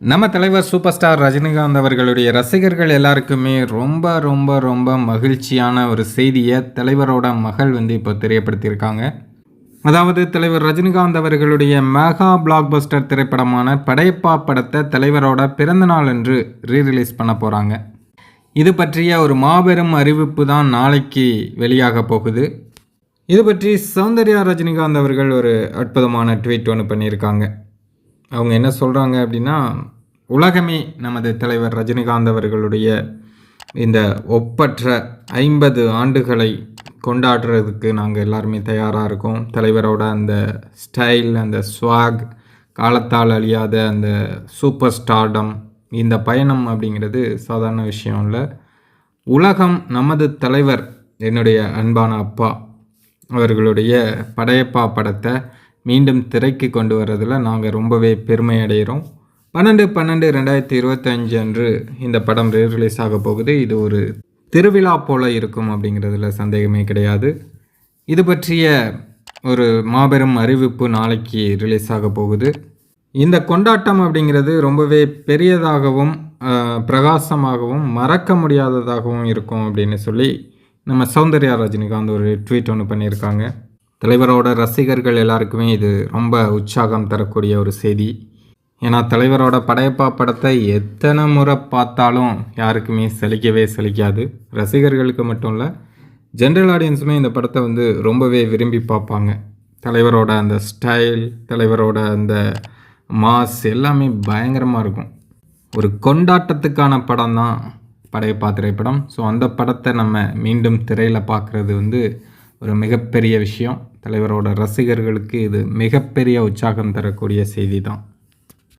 நம்ம தலைவர் super star Rajinikanth அவர்களுடைய ரசிகர்கள் எல்லாருக்குமே ரொம்ப ரொம்ப ரொம்ப மகிழ்ச்சியான ஒரு செய்தியை தலைவரோட மகள் வந்து இப்போ தெரியப்படுத்தியிருக்காங்க அதாவது தலைவர் ரஜினிகாந்த் அவர்களுடைய மெகா பிளாக்பஸ்டர் திரைப்படமான படையப்பா படத்தை தலைவரோட பிறந்தநாள் என்று ரீரிலீஸ் பண்ண போகிறாங்க இது பற்றிய ஒரு மாபெரும் அறிவிப்பு தான் நாளைக்கு வெளியாக போகுது. இது பற்றி சௌந்தர்யா ரஜினிகாந்த் அவர்கள் ஒரு அற்புதமான ட்வீட் ஒன்று பண்ணியிருக்காங்க. அவங்க என்ன சொல்கிறாங்க அப்படின்னா உலகமே நமது தலைவர் ரஜினிகாந்த் அவர்களுடைய இந்த ஒப்பற்ற ஐம்பது ஆண்டுகளை கொண்டாடுறதுக்கு நாங்கள் எல்லாருமே தயாராக இருக்கோம். தலைவரோட அந்த ஸ்டைல் அந்த ஸ்வாக் காலத்தால் அழியாத அந்த சூப்பர் ஸ்டார்டம் இந்த பயணம் அப்படிங்கிறது சாதாரண விஷயம் இல்லை. உலகம் நமது தலைவர் என்னுடைய அன்பான அப்பா அவர்களுடைய படையப்பா படத்தை மீண்டும் திரைக்கு கொண்டு வர்றதில் நாங்கள் ரொம்பவே பெருமை அடைகிறோம் பன்னெண்டு பன்னெண்டு ரெண்டாயிரத்தி இருபத்தஞ்சு அன்று இந்த படம் ரிலீஸ் ஆக போகுது. இது ஒரு திருவிழா போல இருக்கும் அப்படிங்கிறதுல சந்தேகமே கிடையாது. இது பற்றிய ஒரு மாபெரும் அறிவிப்பு நாளைக்கு ரிலீஸ் ஆக போகுது. இந்த கொண்டாட்டம் அப்படிங்கிறது ரொம்பவே பெரியதாகவும் பிரகாசமாகவும் மறக்க முடியாததாகவும் இருக்கும் அப்படின்னு சொல்லி நம்ம சௌந்தர்யா ரஜினிகாந்த் ஒரு ட்வீட் ஒன்று பண்ணியிருக்காங்க. தலைவரோட ரசிகர்கள் எல்லாருக்குமே இது ரொம்ப உற்சாகம் தரக்கூடிய ஒரு செய்தி. ஏன்னா தலைவரோட படையப்பா படத்தை எத்தனை முறை பார்த்தாலும் யாருக்குமே சலிக்கவே சலிக்காது. ரசிகர்களுக்கு மட்டும் இல்லை ஜென்ரல் ஆடியன்ஸுமே இந்த படத்தை வந்து ரொம்பவே விரும்பி பார்ப்பாங்க. தலைவரோட அந்த ஸ்டைல் தலைவரோட அந்த மாஸ் எல்லாமே பயங்கரமாக இருக்கும். ஒரு கொண்டாட்டத்துக்கான படம் தான் படையப்பா திரைப்படம். ஸோ அந்த படத்தை நம்ம மீண்டும் திரையில் பார்க்குறது வந்து ஒரு மிகப்பெரிய விஷயம். தலைவரோட ரசிகர்களுக்கு இது மிகப்பெரிய உற்சாகம் தரக்கூடிய செய்தி தான்